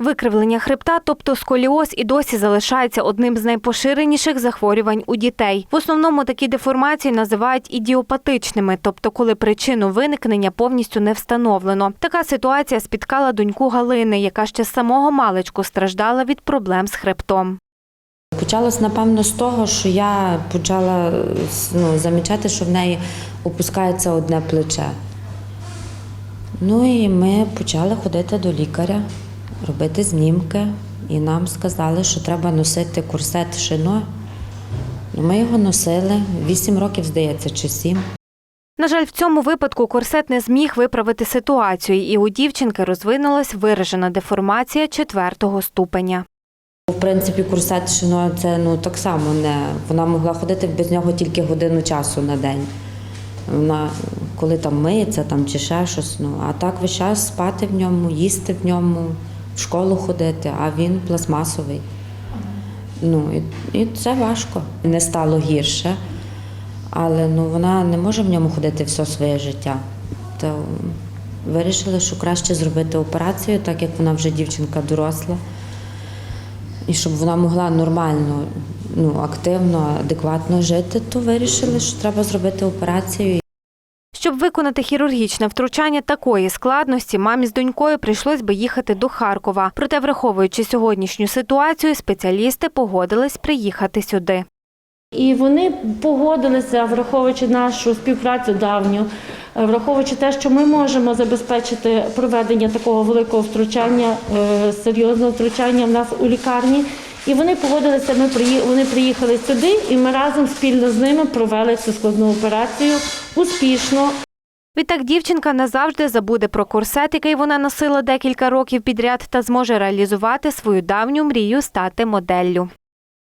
Викривлення хребта, тобто сколіоз, і досі залишається одним з найпоширеніших захворювань у дітей. В основному такі деформації називають ідіопатичними, тобто коли причину виникнення повністю не встановлено. Така ситуація спіткала доньку Галини, яка ще з самого маличку страждала від проблем з хребтом. Почалось, напевно, з того, що я почала ну, замічати, що в неї опускається одне плече. Ну і ми почали ходити до лікаря, робити знімки, і нам сказали, що треба носити курсет шино. Ну, Ми його носили 8 років, здається, чи 7. На жаль, в цьому випадку корсет не зміг виправити ситуацію, і у дівчинки розвинулась виражена деформація четвертого ступеня. В принципі, курсет шино це ну, так само не. Вона могла ходити без нього тільки годину часу на день. Вона коли там миється там, чи ще щось. Ну, а так весь час спати в ньому, їсти в ньому, школу ходити, а він пластмасовий. Ну, і, і це важко. Не стало гірше, але ну, вона не може в ньому ходити все своє життя. То вирішили, що краще зробити операцію, так як вона вже дівчинка доросла. І щоб вона могла нормально, ну, активно, адекватно жити, то вирішили, що треба зробити операцію. Щоб виконати хірургічне втручання такої складності, мамі з донькою прийшлось би їхати до Харкова. Проте, враховуючи сьогоднішню ситуацію, спеціалісти погодились приїхати сюди. І вони погодилися, враховуючи нашу співпрацю давню, е, враховуючи те, що ми можемо забезпечити проведення такого великого втручання, е, серйозного втручання в нас у лікарні. І вони погодилися. Ми приї- вони приїхали сюди, і ми разом спільно з ними провели цю складну операцію успішно. Відтак дівчинка назавжди забуде про корсет, який вона носила декілька років підряд, та зможе реалізувати свою давню мрію стати моделлю.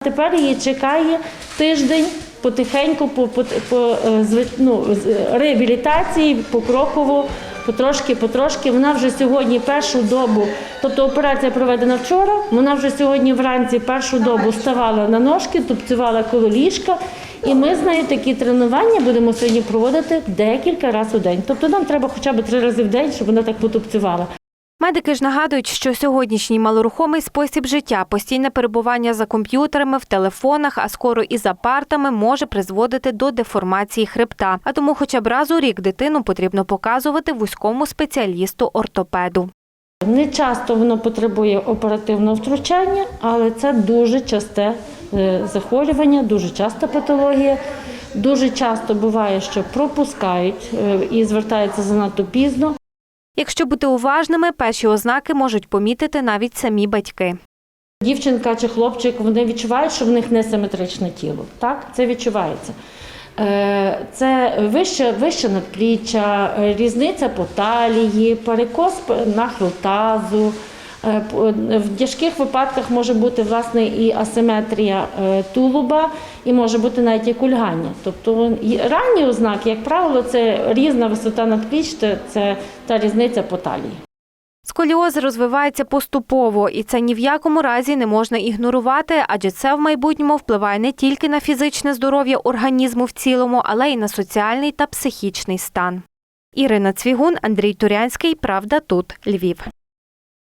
Тепер її чекає тиждень потихеньку по, по, по е, ну, реабілітації, покроково, потрошки, потрошки. Вона вже сьогодні першу добу, тобто операція проведена вчора, вона вже сьогодні вранці першу добу ставала на ножки, тупцювала коло ліжка. І ми з нею такі тренування будемо сьогодні проводити декілька разів у день. Тобто нам треба хоча б три рази в день, щоб вона так потупцювала. Медики ж нагадують, що сьогоднішній малорухомий спосіб життя, постійне перебування за комп'ютерами, в телефонах, а скоро і за партами може призводити до деформації хребта. А тому хоча б раз у рік дитину потрібно показувати вузькому спеціалісту ортопеду. Не часто воно потребує оперативного втручання, але це дуже часте е, захворювання, дуже часта патологія. Дуже часто буває, що пропускають е, і звертаються занадто пізно. Якщо бути уважними, перші ознаки можуть помітити навіть самі батьки. Дівчинка чи хлопчик вони відчувають, що в них несиметричне тіло. Так, це відчувається. Е, Це вище, вище надпліччя, е, різниця по талії, перекос нахил тазу. Е, по- В тяжких випадках може бути власне і асиметрія е, тулуба, і може бути навіть і кульгання. Тобто ранні ознаки, як правило, це різна висота надпліч, це- це та різниця по талії. Сколіоз розвивається поступово, і це ні в якому разі не можна ігнорувати, адже це в майбутньому впливає не тільки на фізичне здоров'я організму в цілому, але й на соціальний та психічний стан. Ірина Цвігун, Андрій Турянський. Правда тут Львів.